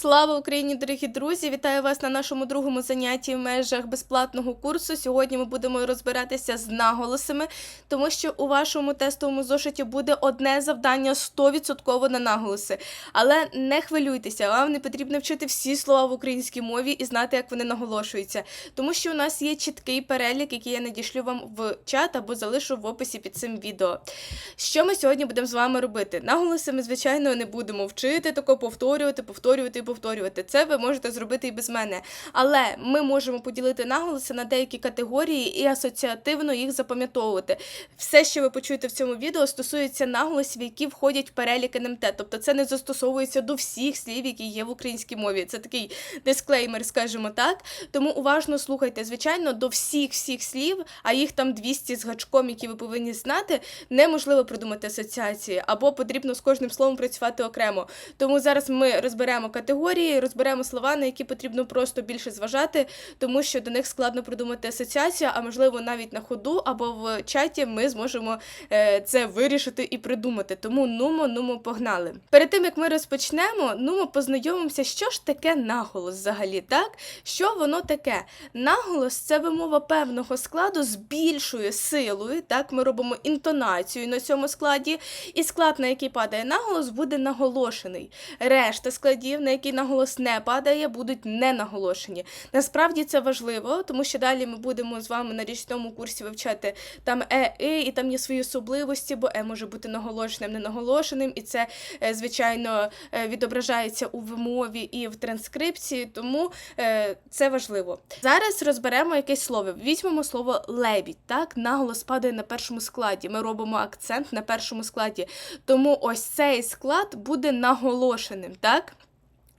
Слава Україні, дорогі друзі! Вітаю вас на нашому другому занятті в межах безплатного курсу. Сьогодні ми будемо розбиратися з наголосами, тому що у вашому тестовому зошиті буде одне завдання 100% на наголоси. Але не хвилюйтеся, вам не потрібно вчити всі слова в українській мові і знати, як вони наголошуються, тому що у нас є чіткий перелік, який я надішлю вам в чат або залишу в описі під цим відео. Що ми сьогодні будемо з вами робити? Наголоси ми, звичайно, не будемо вчити, тако повторювати, повторювати повторювати. Це ви можете зробити і без мене. Але ми можемо поділити наголоси на деякі категорії і асоціативно їх запам'ятовувати. Все, що ви почуєте в цьому відео, стосується наголосів, які входять в перелік НМТ. Тобто це не застосовується до всіх слів, які є в українській мові. Це такий дисклеймер, скажімо так. Тому уважно слухайте. Звичайно, до всіх всіх слів, а їх там 200 з гачком, які ви повинні знати, неможливо придумати асоціації, або потрібно з кожним словом працювати окремо. Тому зараз ми розберемо категорії, розберемо слова, на які потрібно просто більше зважати, тому що до них складно придумати асоціацію, а можливо навіть на ходу або в чаті ми зможемо е, це вирішити і придумати. Тому нумо, нумо, погнали. Перед тим як ми розпочнемо, нумо познайомимося, що ж таке наголос взагалі, так? Що воно таке? Наголос це вимова певного складу з більшою силою. Так, ми робимо інтонацію на цьому складі, і склад, на який падає наголос, буде наголошений. Решта складів, на які наголос не падає, будуть не наголошені. Насправді це важливо, тому що далі ми будемо з вами на річному курсі вивчати там е, і, і там є свої особливості, бо е може бути наголошеним, не наголошеним, і це, е, звичайно, е, відображається у вимові і в транскрипції, тому е, це важливо. Зараз розберемо якесь слово. Візьмемо слово лебідь. Так, наголос падає на першому складі. Ми робимо акцент на першому складі. Тому ось цей склад буде наголошеним, так?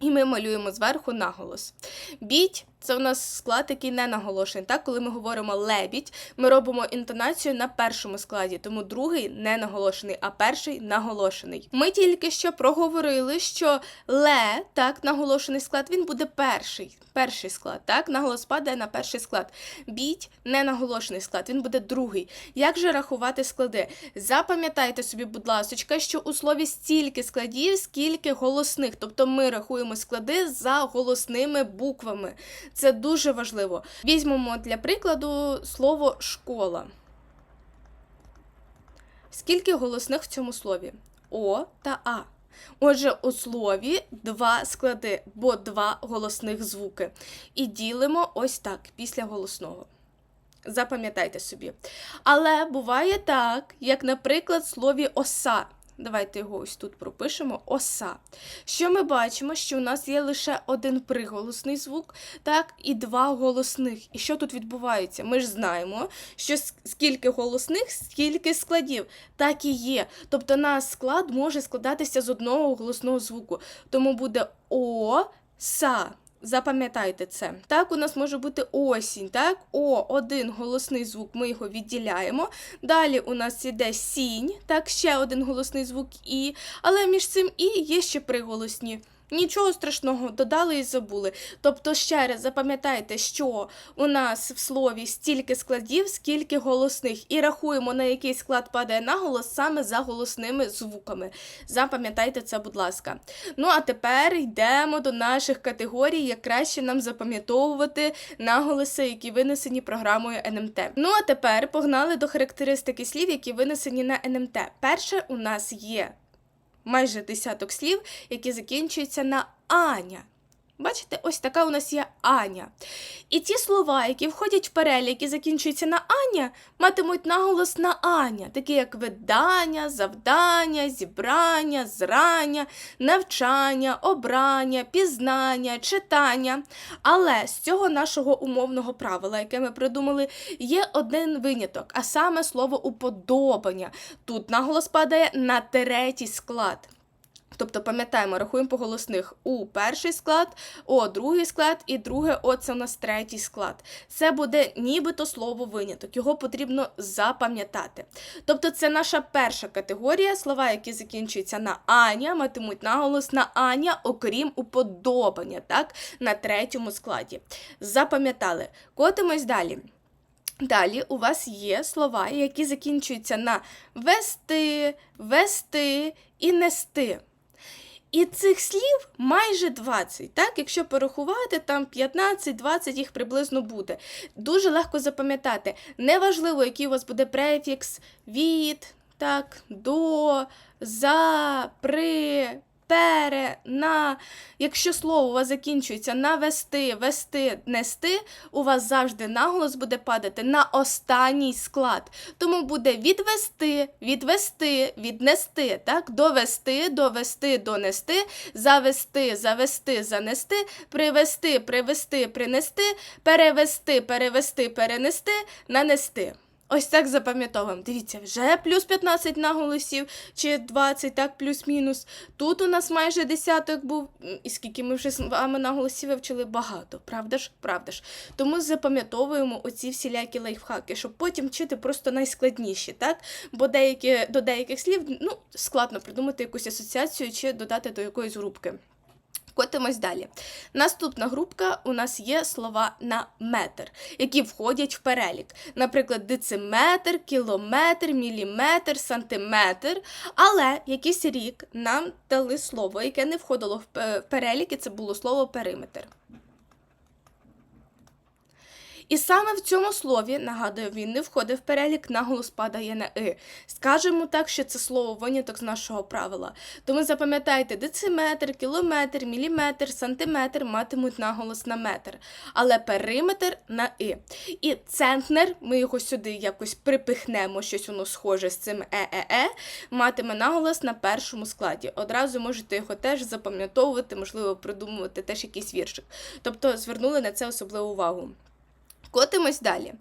І ми малюємо зверху наголос. Біть це у нас склад, який не наголошений. Так, коли ми говоримо лебідь, ми робимо інтонацію на першому складі, тому другий не наголошений, а перший наголошений. Ми тільки що проговорили, що ле, так, наголошений склад, він буде перший. Перший склад, так, наголос падає на перший склад. Біть не наголошений склад, він буде другий. Як же рахувати склади? Запам'ятайте собі, будь ласка, що у слові стільки складів, скільки голосних. Тобто ми рахуємо склади за голосними буквами. Це дуже важливо. Візьмемо для прикладу слово школа. Скільки голосних в цьому слові? О та А. Отже, у слові два склади, бо два голосних звуки. І ділимо ось так після голосного. Запам'ятайте собі. Але буває так, як, наприклад, в слові оса. Давайте його ось тут пропишемо оса. Що ми бачимо, що у нас є лише один приголосний звук, так, і два голосних. І що тут відбувається? Ми ж знаємо, що скільки голосних, скільки складів. Так і є. Тобто наш склад може складатися з одного голосного звуку. Тому буде о, са. Запам'ятайте це. Так, у нас може бути осінь, так? О, один голосний звук, ми його відділяємо. Далі у нас іде сінь, так, ще один голосний звук І. Але між цим І є ще приголосні. Нічого страшного, додали і забули. Тобто, ще раз запам'ятайте, що у нас в слові стільки складів, скільки голосних, і рахуємо, на який склад падає наголос саме за голосними звуками. Запам'ятайте це, будь ласка. Ну, а тепер йдемо до наших категорій, як краще нам запам'ятовувати наголоси, які винесені програмою НМТ. Ну, а тепер погнали до характеристики слів, які винесені на НМТ. Перше у нас є майже десяток слів, які закінчуються на Аня. Бачите, ось така у нас є Аня. І ті слова, які входять в перелік, які закінчуються на Аня, матимуть наголос на Аня, такі як видання, завдання, зібрання, зрання, навчання, обрання, пізнання, читання. Але з цього нашого умовного правила, яке ми придумали, є один виняток, а саме слово уподобання. Тут наголос падає на третій склад. Тобто, пам'ятаємо, рахуємо по голосних у перший склад, О другий склад і друге О це у нас третій склад. Це буде нібито слово виняток, його потрібно запам'ятати. Тобто, це наша перша категорія, слова, які закінчуються на Аня, матимуть наголос на Аня, окрім уподобання, так, на третьому складі. Запам'ятали. Котимось далі. Далі у вас є слова, які закінчуються на вести, вести і нести. І цих слів майже 20, так? Якщо порахувати, там 15-20 їх приблизно буде. Дуже легко запам'ятати. Неважливо, який у вас буде префікс від, так, до, за, при, пере, на. Якщо слово у вас закінчується на вести, вести, нести, у вас завжди наголос буде падати на останній склад. Тому буде відвести, відвести, віднести, так? Довести, довести, донести, завести, завести, занести, привести, привести, принести, перевести, перевести, перенести, нанести. Ось так запам'ятовуємо. Дивіться, вже плюс 15 наголосів, чи 20, так, плюс-мінус. Тут у нас майже десяток був, і скільки ми вже з вами наголосів вивчили багато, правда ж? Правда ж. Тому запам'ятовуємо оці всілякі лайфхаки, щоб потім вчити просто найскладніші, так? Бо деякі, до деяких слів ну, складно придумати якусь асоціацію чи додати до якоїсь групки. Котимось далі. Наступна групка у нас є слова на метр, які входять в перелік. Наприклад, дециметр, кілометр, міліметр, сантиметр. Але якийсь рік нам дали слово, яке не входило в в перелік, і це було слово периметр. І саме в цьому слові, нагадую, він не входив в перелік, наголос падає на и. Скажемо так, що це слово виняток з нашого правила. Тому запам'ятайте, дециметр, кілометр, міліметр, сантиметр матимуть наголос на метр, але периметр на и. І центнер, ми його сюди якось припихнемо, щось воно схоже з цим е-е-е, матиме наголос на першому складі. Одразу можете його теж запам'ятовувати, можливо, придумувати теж якийсь віршик. Тобто звернули на це особливу увагу. Котимось далі.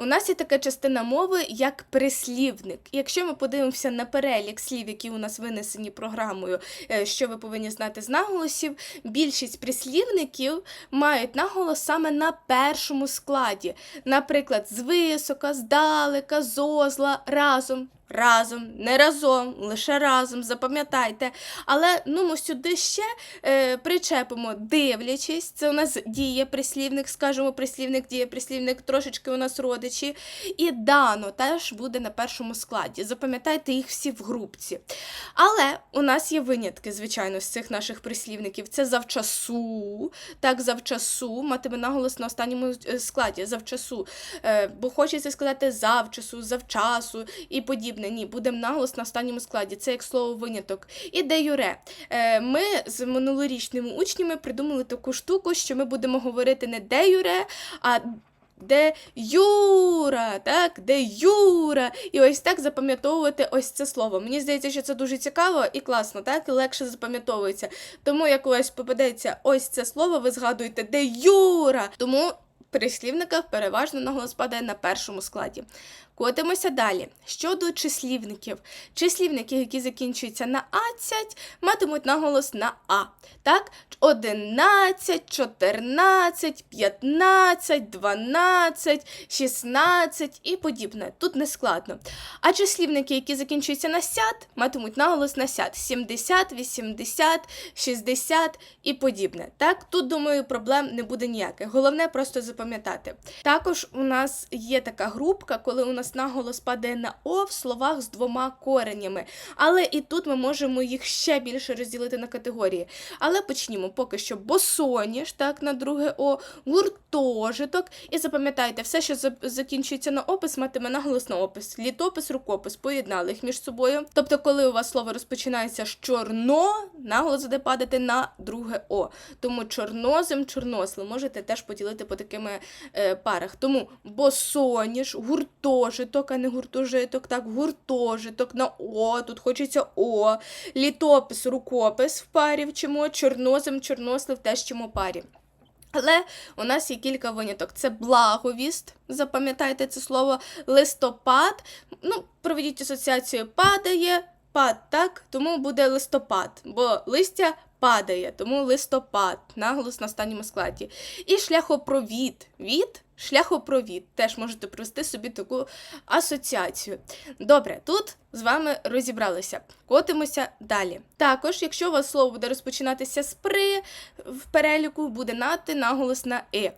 У нас є така частина мови, як прислівник. Якщо ми подивимося на перелік слів, які у нас винесені програмою, е, що ви повинні знати з наголосів, більшість прислівників мають наголос саме на першому складі. Наприклад, з висока, здалека, зозла, разом. Разом, не разом, лише разом, запам'ятайте. Але ну, ми сюди ще е, причепимо дивлячись. Це у нас діє прислівник, скажімо, прислівник, діє прислівник, трошечки у нас родичі. І дано теж буде на першому складі. Запам'ятайте їх всі в групці. Але у нас є винятки, звичайно, з цих наших прислівників. Це завчасу, так, завчасу, матиме наголос на останньому е, складі, завчасу. Е, бо хочеться сказати завчасу, завчасу і подібне. Ні, будемо наголос на останньому складі. Це як слово виняток. І де юре. Е, ми з минулорічними учнями придумали таку штуку, що ми будемо говорити не де юре, а де Юра, так, де Юра. І ось так запам'ятовувати ось це слово. Мені здається, що це дуже цікаво і класно, так, і легше запам'ятовується. Тому як у вас попадеться ось це слово, ви згадуєте, де Юра. Тому в прислівниках переважно наголос падає на першому складі. Котимося далі. Щодо числівників. Числівники, які закінчуються на ацять, матимуть наголос на А. Так? 11, 14, 15, 12, 16 і подібне. Тут не складно. А числівники, які закінчуються на сят, матимуть наголос на сят 70, 80, 60 і подібне. Так, тут, думаю, проблем не буде ніяких. Головне просто запам'ятати. Також у нас є така групка, коли у нас наголос падає на О в словах з двома коренями. Але і тут ми можемо їх ще більше розділити на категорії. Але почнімо поки що босоніж, так, на друге О, гуртожиток. І запам'ятайте, все, що закінчується на опис, матиме наголос на опис. Літопис, рукопис, поєднали їх між собою. Тобто, коли у вас слово розпочинається з чорно, наголос буде падати на друге О. Тому чорнозем, чорнослив можете теж поділити по такими е, парах. Тому босоніж, гуртожиток, а не гуртожиток, так, гуртожиток на О, тут хочеться О. Літопис, рукопис в парі вчимо, чорнозем, чорнослив теж вчимо парі. Але у нас є кілька виняток. Це благовіст, запам'ятайте це слово, листопад. Ну, проведіть асоціацію падає, пад, так, тому буде листопад, бо листя падає, тому листопад, наголос на останньому складі. І шляхопровід. Від, шляхопровід. Теж можете провести собі таку асоціацію. Добре, тут з вами розібралися. Котимося далі. Також, якщо у вас слово буде розпочинатися з при, в переліку буде нати наголос на и.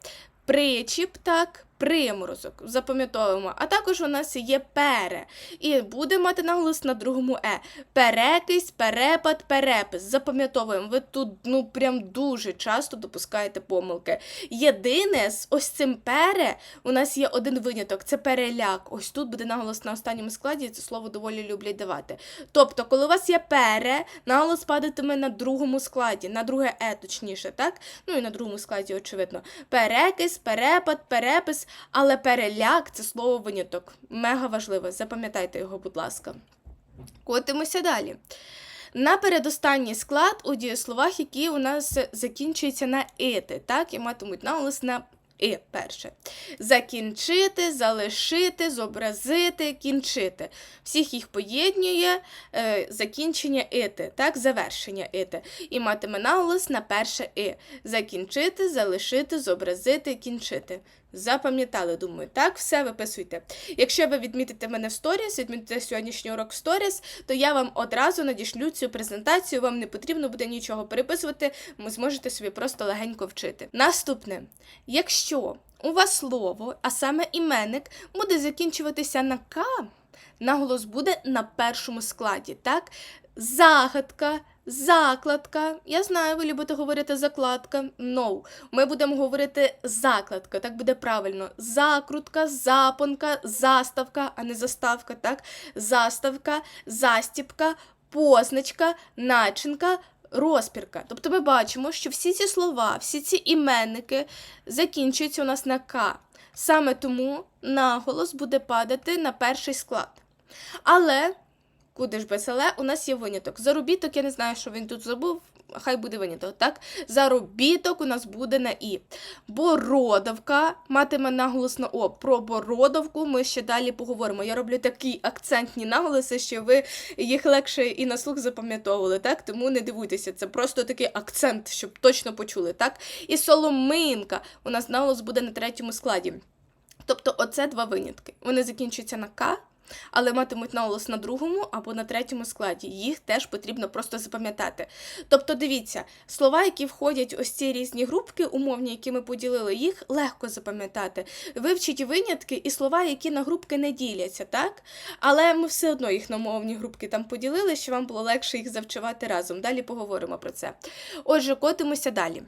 Причіп, так, приморозок. Запам'ятовуємо. А також у нас є пере. І буде мати наголос на другому е. Перекись, перепад, перепис. Запам'ятовуємо. Ви тут ну прям дуже часто допускаєте помилки. Єдине з ось цим пере у нас є один виняток це переляк. Ось тут буде наголос на останньому складі, і це слово доволі люблять давати. Тобто, коли у вас є пере, наголос падатиме на другому складі, на друге е, точніше, так? Ну і на другому складі, очевидно. Перекис, перепад, перепис, але переляк це слово виняток. Мега важливе. Запам'ятайте його, будь ласка. Котимося далі. На передостанній склад у дієсловах, які у нас закінчуються на ити, так, і матимуть наголос на і перше. Закінчити, залишити, зобразити, кінчити. Всіх їх поєднує е, закінчення ити, так, завершення ити. І матиме наголос на перше і. Закінчити, залишити, зобразити, кінчити. Запам'ятали, думаю, так, все виписуйте. Якщо ви відмітите мене в сторіс, відмітите сьогоднішній урок в сторіс, то я вам одразу надішлю цю презентацію, вам не потрібно буде нічого переписувати, ви зможете собі просто легенько вчити. Наступне, якщо у вас слово, а саме іменник, буде закінчуватися на К, наголос буде на першому складі, так? Загадка, закладка. Я знаю, ви любите говорити закладка. No. Ми будемо говорити закладка, так буде правильно. Закрутка, запонка, заставка, а не заставка, так? Заставка, застіпка, позначка, начинка. Розпірка. Тобто ми бачимо, що всі ці слова, всі ці іменники закінчуються у нас на К. Саме тому наголос буде падати на перший склад. Але Куди ж без але, у нас є виняток. Заробіток, я не знаю, що він тут забув, хай буде виняток, так? Заробіток у нас буде на І. Бородавка матиме наголос на О. Про бородавку ми ще далі поговоримо. Я роблю такі акцентні наголоси, що ви їх легше і на слух запам'ятовували, так? Тому не дивуйтеся, це просто такий акцент, щоб точно почули, так? І соломинка. У нас наголос буде на третьому складі. Тобто, оце два винятки. Вони закінчуються на К але матимуть наголос на другому або на третьому складі. Їх теж потрібно просто запам'ятати. Тобто, дивіться, слова, які входять ось ці різні групки, умовні, які ми поділили, їх легко запам'ятати. Вивчіть винятки і слова, які на групки не діляться, так? Але ми все одно їх на умовні групки там поділили, щоб вам було легше їх завчувати разом. Далі поговоримо про це. Отже, котимося далі.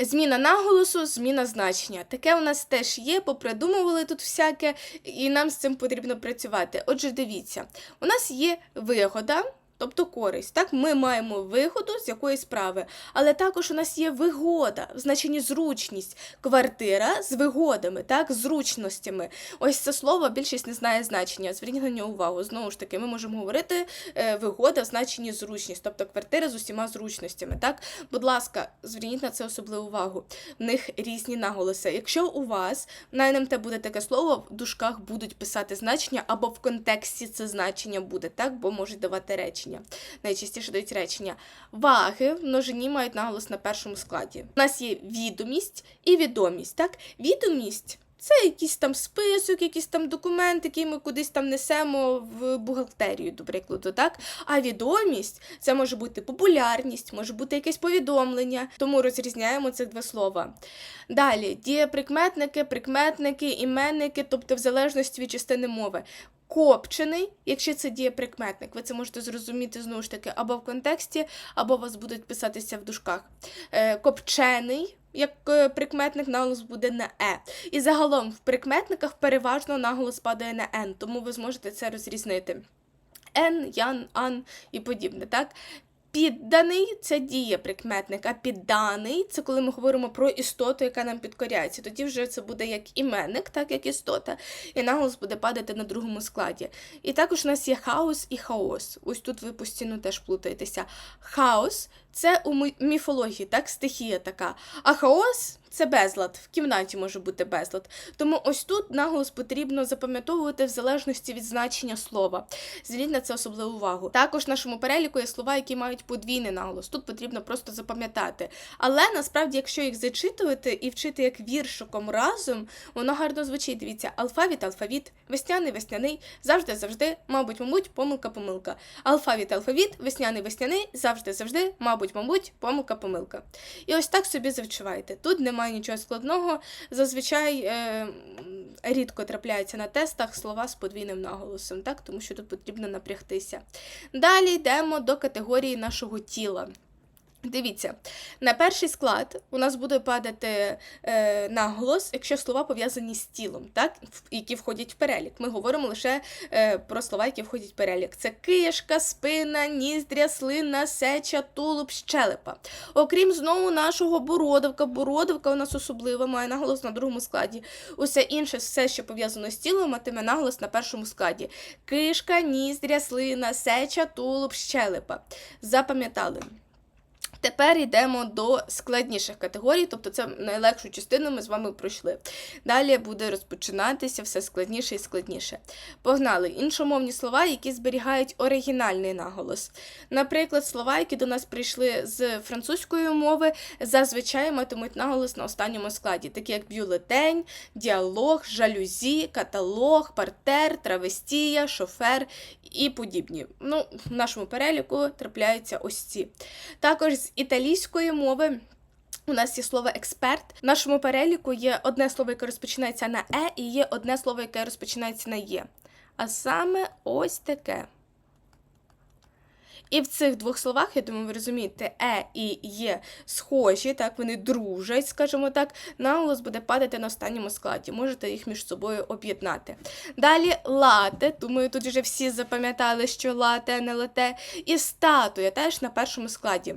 Зміна наголосу, зміна значення. Таке у нас теж є, попридумували тут всяке, і нам з цим потрібно працювати. Отже, дивіться, у нас є вигода. Тобто користь. Так, ми маємо вигоду з якоїсь справи, але також у нас є вигода, в значенні зручність, квартира з вигодами, так, зручностями. Ось це слово більшість не знає значення. Зверніть на увагу. Знову ж таки, ми можемо говорити е, вигода в значенні зручність, тобто квартира з усіма зручностями. Так, будь ласка, зверніть на це особливу увагу. В них різні наголоси. Якщо у вас на НМТ буде таке слово, в дужках будуть писати значення або в контексті це значення буде, так, бо можуть давати речі речення. Найчастіше дають речення. Ваги в множині мають наголос на першому складі. У нас є відомість і відомість. Так? Відомість. Це якийсь там список, якийсь там документ, який ми кудись там несемо в бухгалтерію, до прикладу, так? А відомість це може бути популярність, може бути якесь повідомлення, тому розрізняємо цих два слова. Далі дієприкметники, прикметники, іменники, тобто в залежності від частини мови копчений, якщо це дієприкметник. Ви це можете зрозуміти знову ж таки або в контексті, або вас будуть писатися в дужках. Е, Копчений. Як е, прикметник наголос буде на е. І загалом в прикметниках переважно наголос падає на Н, тому ви зможете це розрізнити. Н, ян, ан і подібне. так? Підданий це діє прикметник, а підданий це коли ми говоримо про істоту, яка нам підкоряється. Тоді вже це буде як іменник, так як істота, і наголос буде падати на другому складі. І також у нас є хаос і хаос. Ось тут ви постійно теж плутаєтеся. Хаос це у міфології, так, стихія така. А хаос це безлад. В кімнаті може бути безлад. Тому ось тут наголос потрібно запам'ятовувати в залежності від значення слова. Зверніть на це особливу увагу. Також в нашому переліку є слова, які мають подвійний наголос. Тут потрібно просто запам'ятати. Але насправді, якщо їх зачитувати і вчити як віршиком разом, воно гарно звучить. Дивіться, алфавіт, алфавіт, весняний, весняний, завжди, завжди, мабуть, мабуть, помилка, помилка. Алфавіт, алфавіт, весняний, весняний, завжди, завжди, мабуть мабуть, помилка, помилка. І ось так собі завчуваєте. Тут немає нічого складного. Зазвичай е, рідко трапляються на тестах слова з подвійним наголосом, так? тому що тут потрібно напрягтися. Далі йдемо до категорії нашого тіла. Дивіться, на перший склад у нас буде падати е, наголос, якщо слова пов'язані з тілом, так? які входять в перелік. Ми говоримо лише е, про слова, які входять в перелік. Це кишка, спина, ніздря, слина, сеча, тулуб, щелепа. Окрім знову нашого бородавка. Бородавка у нас особлива, має наголос на другому складі. Усе інше, все, що пов'язано з тілом, матиме наголос на першому складі. Кишка, ніздря, слина, сеча, тулуб, щелепа. Запам'ятали. Тепер йдемо до складніших категорій, тобто це найлегшу частину ми з вами пройшли. Далі буде розпочинатися все складніше і складніше. Погнали іншомовні слова, які зберігають оригінальний наголос. Наприклад, слова, які до нас прийшли з французької мови, зазвичай матимуть наголос на останньому складі, такі як бюлетень, діалог, жалюзі, каталог, партер, травестія, шофер і подібні. Ну, в нашому переліку трапляються ось ці. Також з італійської мови. У нас є слово експерт. В нашому переліку є одне слово, яке розпочинається на е, і є одне слово, яке розпочинається на є. А саме ось таке. І в цих двох словах, я думаю, ви розумієте, е і є схожі, так, вони дружать, скажімо так, наголос буде падати на останньому складі. Можете їх між собою об'єднати. Далі лате, думаю, тут вже всі запам'ятали, що лате, не лате. І статуя теж на першому складі.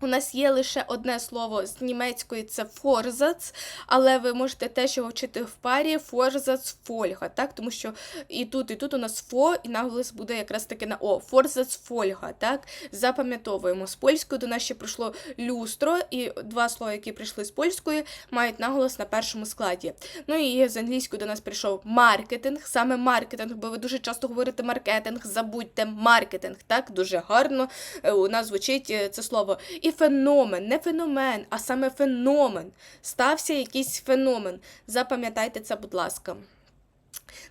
У нас є лише одне слово з німецької це форзац, але ви можете теж його вчити в парі форзац фольга, так? Тому що і тут, і тут у нас фо, і наголос буде якраз таки на о. Форзац фольга, так? Запам'ятовуємо. З польською до нас ще прийшло люстро, і два слова, які прийшли з польської, мають наголос на першому складі. Ну і з англійською до нас прийшов маркетинг, саме маркетинг, бо ви дуже часто говорите маркетинг, забудьте маркетинг, так? Дуже гарно е, у нас звучить е, це слово. І феномен, не феномен, а саме феномен. Стався якийсь феномен. Запам'ятайте це, будь ласка.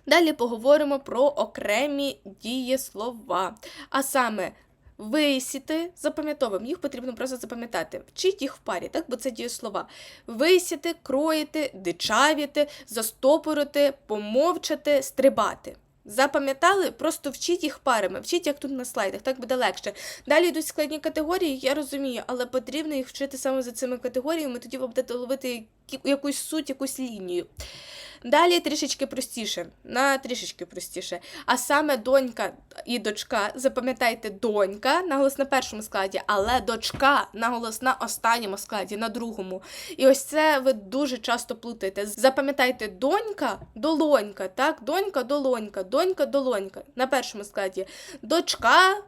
Далі поговоримо про окремі дієслова. А саме висіти, запам'ятовуємо, їх потрібно просто запам'ятати. Вчіть їх в парі, так? бо це дієслова. Висіти, кроїти, дичавіти, застопорити, помовчати, стрибати. Запам'ятали? Просто вчіть їх парами, вчіть, як тут на слайдах, так буде легше. Далі йдуть складні категорії, я розумію, але потрібно їх вчити саме за цими категоріями, тоді ви будете ловити якусь суть, якусь лінію. Далі трішечки простіше, на трішечки простіше. А саме донька і дочка, запам'ятайте, донька наголос на першому складі, але дочка наголос на останньому складі, на другому. І ось це ви дуже часто плутаєте. Запам'ятайте, донька, долонька, так? Донька, долонька, донька, долонька. На першому складі. Дочка,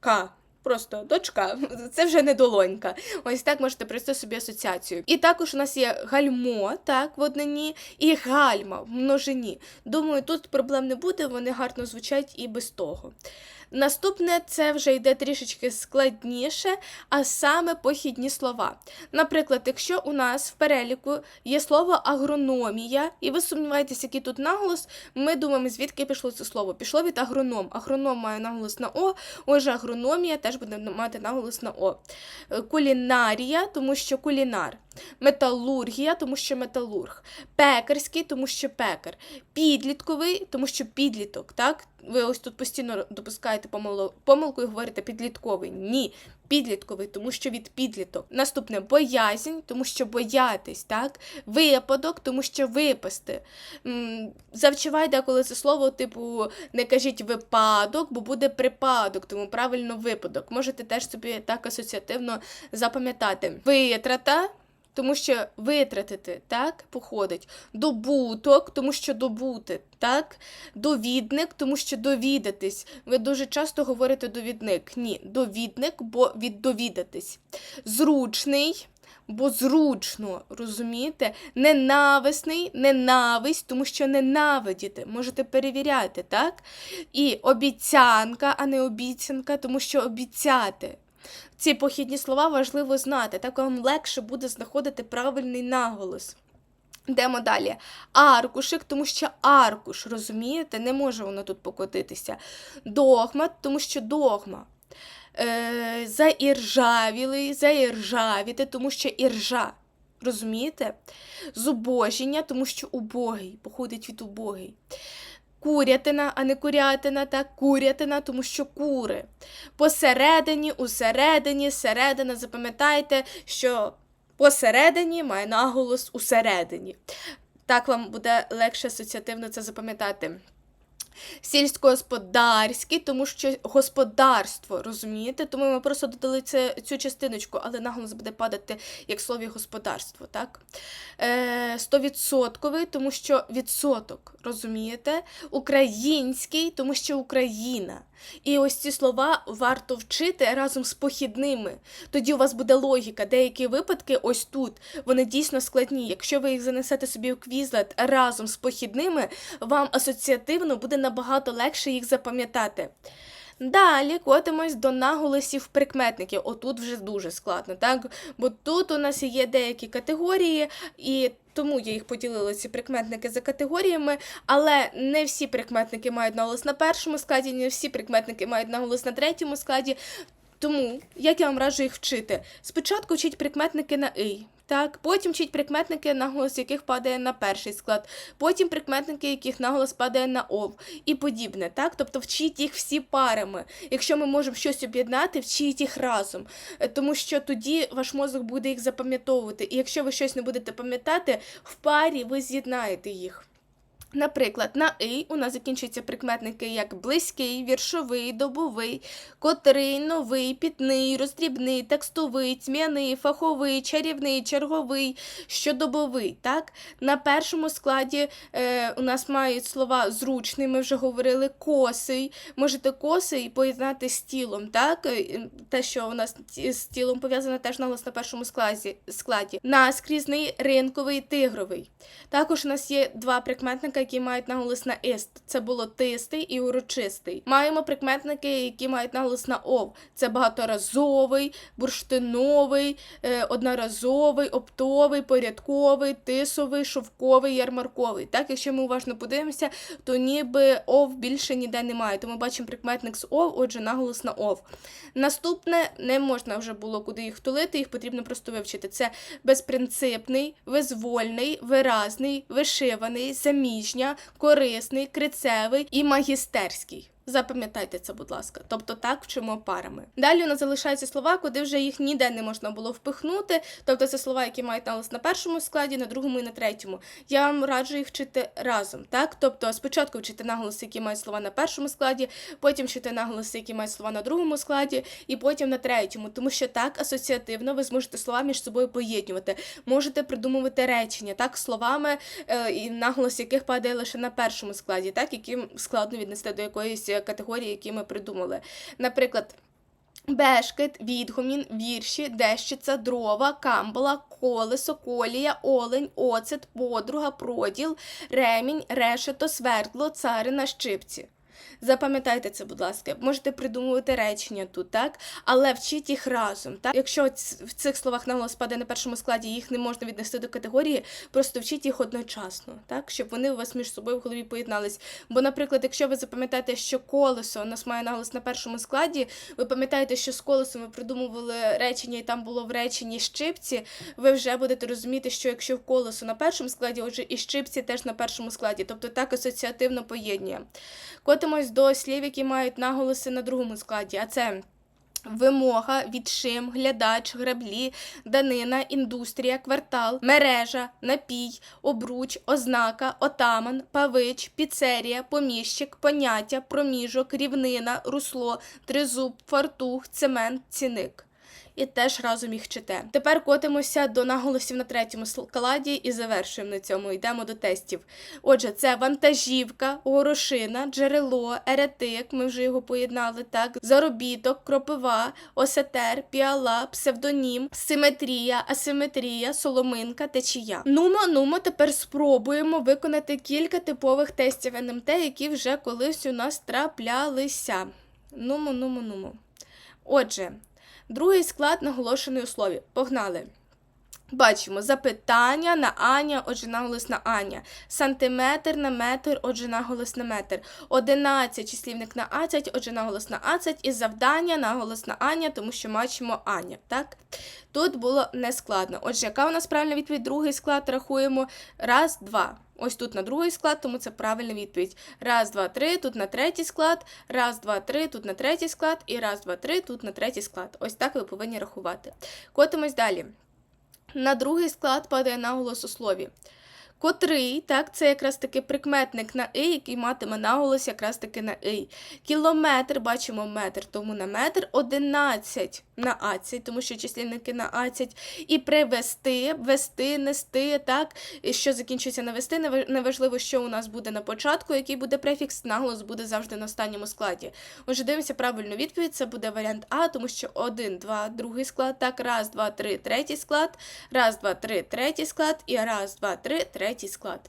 К. Просто дочка, це вже не долонька. Ось так можете привести собі асоціацію. І також у нас є гальмо, так, в однині, і гальма в множині. Думаю, тут проблем не буде, вони гарно звучать і без того. Наступне це вже йде трішечки складніше, а саме похідні слова. Наприклад, якщо у нас в переліку є слово агрономія, і ви сумніваєтесь, який тут наголос, ми думаємо, звідки пішло це слово. Пішло від агроном. Агроном має наголос на О, отже, агрономія теж буде мати наголос на О. Кулінарія, тому що кулінар. Металургія, тому що металург. Пекарський, тому що пекар. Підлітковий, тому що підліток. Так? Ви ось тут постійно допускаєте помилку і говорите підлітковий. Ні. Підлітковий, тому що від підліток. Наступне боязнь, тому що боятись, так? Випадок, тому що випасти. М, Завчивай деколи це слово, типу, не кажіть випадок, бо буде припадок, тому правильно випадок. Можете теж собі так асоціативно запам'ятати. Витрата. Тому що витратити, так, походить. Добуток, тому що добути, так. Довідник, тому що довідатись. Ви дуже часто говорите довідник. Ні, довідник, бо від довідатись. Зручний, бо зручно, розумієте? Ненависний, ненависть, тому що ненавидіти. Можете перевіряти, так? І обіцянка, а не обіцянка, тому що обіцяти. Ці похідні слова важливо знати, так вам легше буде знаходити правильний наголос. Йдемо далі. Аркушик, тому що аркуш, розумієте, не може воно тут покотитися. Догма, тому що догма. е, заіржавілий, заіржавіти, тому що іржа. Розумієте? Зубожіння, тому що убогий, походить від убогий. Курятина, а не курятина, так, курятина, тому що кури. Посередині, усередині, середина, запам'ятайте, що посередині має наголос усередині. Так вам буде легше асоціативно це запам'ятати. Сільськогосподарський, тому що господарство, розумієте? Тому ми просто додали це, цю частиночку, але наголос буде падати як слові господарство, так? Е, Стовідсотковий, тому що відсоток, розумієте? Український, тому що Україна. І ось ці слова варто вчити разом з похідними. Тоді у вас буде логіка. Деякі випадки, ось тут, вони дійсно складні. Якщо ви їх занесете собі в квізлет разом з похідними, вам асоціативно буде набагато легше їх запам'ятати. Далі котимось до наголосів прикметників. Отут вже дуже складно, так? Бо тут у нас є деякі категорії, і тому я їх поділила ці прикметники за категоріями, але не всі прикметники мають наголос на першому складі, не всі прикметники мають наголос на третьому складі. Тому як я вам раджу їх вчити? Спочатку вчіть прикметники на «ий», так, потім вчіть прикметники, наголос яких падає на перший склад, потім прикметники, яких наголос падає на ов і подібне. Так? Тобто вчіть їх всі парами. Якщо ми можемо щось об'єднати, вчіть їх разом, Е, тому що тоді ваш мозок буде їх запам'ятовувати. І якщо ви щось не будете пам'ятати, в парі ви з'єднаєте їх. Наприклад, на «ий» у нас закінчуються прикметники як близький, віршовий, добовий, котрий, новий, пітний, роздрібний, текстовий, тьмяний, фаховий, чарівний, черговий, щодобовий. Так? На першому складі е, у нас мають слова зручний, ми вже говорили, косий. Можете косий поєднати з тілом. Так? Е, Те, що у нас з тілом пов'язане, теж наголос на першому складі. складі. Наскрізний, ринковий, тигровий. Також у нас є два прикметника, які мають наголос на іст. Це було тистий і урочистий. Маємо прикметники, які мають наголос на ов. Це багаторазовий, бурштиновий, е, одноразовий, оптовий, порядковий, тисовий, шовковий, ярмарковий. Так, якщо ми уважно подивимося, то ніби ов більше ніде немає. Тому бачимо прикметник з ов, отже, наголос на ов. Наступне не можна вже було куди їх втулити, їх потрібно просто вивчити. Це безпринципний, визвольний, виразний, вишиваний, заміжня, корисний, крицевий і магістерський. Запам'ятайте це, будь ласка. Тобто так вчимо парами. Далі у нас залишаються слова, куди вже їх ніде не можна було впихнути. Тобто це слова, які мають наголос на першому складі, на другому і на третьому. Я вам раджу їх вчити разом. Так? Тобто спочатку вчити наголоси, які мають слова на першому складі, потім вчити наголоси, які мають слова на другому складі, і потім на третьому. Тому що так асоціативно ви зможете слова між собою поєднувати. Можете придумувати речення так словами, е, і наголос яких падає лише на першому складі, так яким складно віднести до якоїсь е, категорії, які ми придумали. Наприклад. Бешкет, відгомін, вірші, дещиця, дрова, камбала, колесо, колія, олень, оцет, подруга, проділ, ремінь, решето, свердло, царина, щипці. Запам'ятайте це, будь ласка, можете придумувати речення тут, так? Але вчіть їх разом. Так? Якщо в цих словах наголос падає на першому складі, їх не можна віднести до категорії, просто вчіть їх одночасно, так? щоб вони у вас між собою в голові поєднались. Бо, наприклад, якщо ви запам'ятаєте, що колесо у нас має наголос на першому складі, ви пам'ятаєте, що з колесом ви придумували речення, і там було в реченні щипці, ви вже будете розуміти, що якщо колесо на першому складі, отже, і щипці теж на першому складі. Тобто так асоціативно поєднує. Котимось до слів, які мають наголоси на другому складі, а це. Вимога, відшим, глядач, граблі, данина, індустрія, квартал, мережа, напій, обруч, ознака, отаман, павич, піцерія, поміщик, поняття, проміжок, рівнина, русло, тризуб, фартух, цемент, ціник. І теж разом їх чите. Тепер котимося до наголосів на третьому складі і завершуємо на цьому. Йдемо до тестів. Отже, це вантажівка, горошина, джерело, еретик. Ми вже його поєднали так. Заробіток, кропива, осетер, піала, псевдонім, симетрія, асиметрія, соломинка, течія. Нумо, нумо, тепер спробуємо виконати кілька типових тестів НМТ, які вже колись у нас траплялися. Нумо, нумо, нумо. Отже, другий склад наголошений у слові. Погнали. Бачимо запитання на Аня, отже, наголос на Аня. Сантиметр на метр, отже, наголос на метр. 11 числівник на ацять, отже, наголос на ацять. І завдання на Аня, тому що бачимо Аня. Так? Тут було нескладно. Отже, яка у нас правильна відповідь? Другий склад рахуємо. Раз, два. Ось тут на другий склад, тому це правильна відповідь. Раз, два, три, тут на третій склад. Раз, два, три, тут на третій склад. І раз, два, три, тут на третій склад. Ось так ви повинні рахувати. Котимось далі. На другий склад падає наголос у слові. Котрий, так, це якраз таки прикметник на и, який матиме наголос якраз таки на и. Кілометр, бачимо метр, тому на метр 11 на ацять, тому що числівники на ацять. І привести, вести, нести, так, і що закінчується на вести, неважливо, що у нас буде на початку, який буде префікс, наголос буде завжди на останньому складі. Отже, дивимося правильну відповідь, це буде варіант А, тому що 1, 2, другий склад, так, раз, два, три, третій склад, раз, два, три, третій склад, і раз, два, три, третій склад.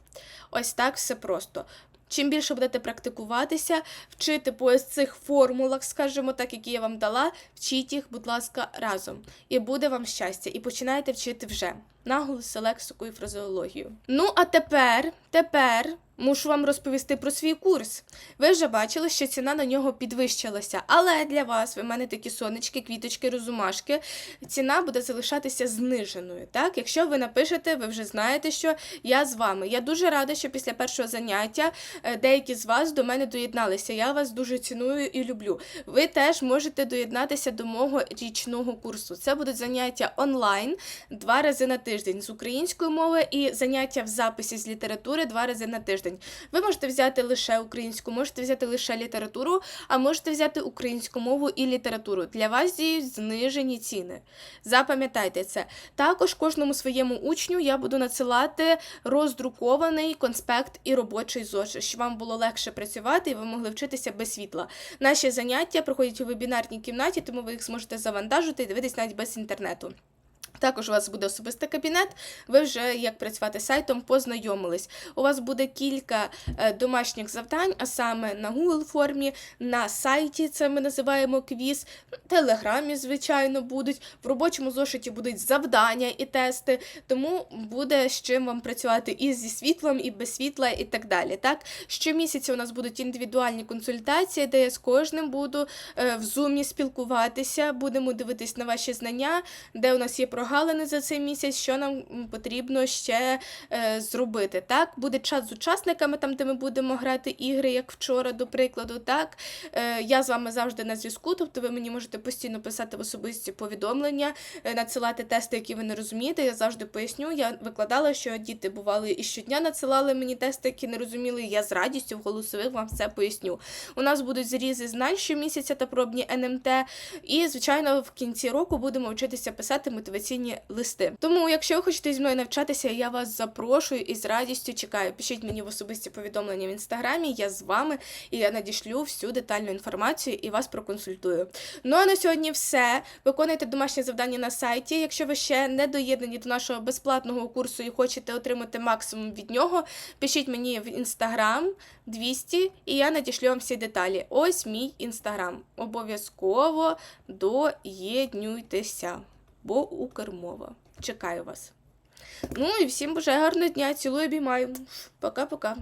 Ось так все просто. Чим більше будете практикуватися, вчити по цих формулах, скажімо так, які я вам дала, вчіть їх, будь ласка, разом. І буде вам щастя. І починайте вчити вже наголоси, лексику і фразеологію. Ну, а тепер, тепер мушу вам розповісти про свій курс. Ви вже бачили, що ціна на нього підвищилася, але для вас, ви в мене такі сонечки, квіточки, розумашки, ціна буде залишатися зниженою. Так, якщо ви напишете, ви вже знаєте, що я з вами. Я дуже рада, що після першого заняття е, деякі з вас до мене доєдналися. Я вас дуже ціную і люблю. Ви теж можете доєднатися до мого річного курсу. Це будуть заняття онлайн два рази на тиждень з української мови і заняття в записі з літератури два рази на тиждень. Ви можете взяти лише українську, можете взяти лише літературу, а можете взяти українську мову і літературу. Для вас діють знижені ціни. Запам'ятайте це. Також кожному своєму учню я буду надсилати роздрукований конспект і робочий зошит, щоб вам було легше працювати і ви могли вчитися без світла. Наші заняття проходять у вебінарній кімнаті, тому ви їх зможете завантажити і дивитись навіть без інтернету. Також у вас буде особистий кабінет. Ви вже як працювати сайтом познайомились. У вас буде кілька е, домашніх завдань, а саме на Google формі, на сайті, це ми називаємо квіз, в телеграмі, звичайно, будуть. В робочому зошиті будуть завдання і тести, тому буде з чим вам працювати і зі світлом, і без світла, і так далі. Так? Щомісяця у нас будуть індивідуальні консультації, де я з кожним буду е, в зумі спілкуватися, будемо дивитись на ваші знання, де у нас є прогалини за цей місяць, що нам потрібно ще е, зробити. Так, буде чат з учасниками, там де ми будемо грати ігри, як вчора, до прикладу. Так, е, я з вами завжди на зв'язку, тобто ви мені можете постійно писати в особисті повідомлення, е, надсилати тести, які ви не розумієте. Я завжди поясню. Я викладала, що діти бували і щодня надсилали мені тести, які не розуміли. Я з радістю в голосових вам все поясню. У нас будуть зрізи знань щомісяця та пробні НМТ. І, звичайно, в кінці року будемо вчитися писати мотиваційні листи. Тому, якщо ви хочете зі мною навчатися, я вас запрошую і з радістю чекаю. Пишіть мені в особисті повідомлення в інстаграмі, я з вами і я надішлю всю детальну інформацію і вас проконсультую. Ну а на сьогодні все. Виконуйте домашнє завдання на сайті. Якщо ви ще не доєднані до нашого безплатного курсу і хочете отримати максимум від нього, пишіть мені в інстаграм 200 і я надішлю вам всі деталі. Ось мій інстаграм. Обов'язково доєднуйтеся, бо Укрмова. Чекаю вас. Ну і всім бажаю гарного дня. Цілую обіймаю. Пока-пока.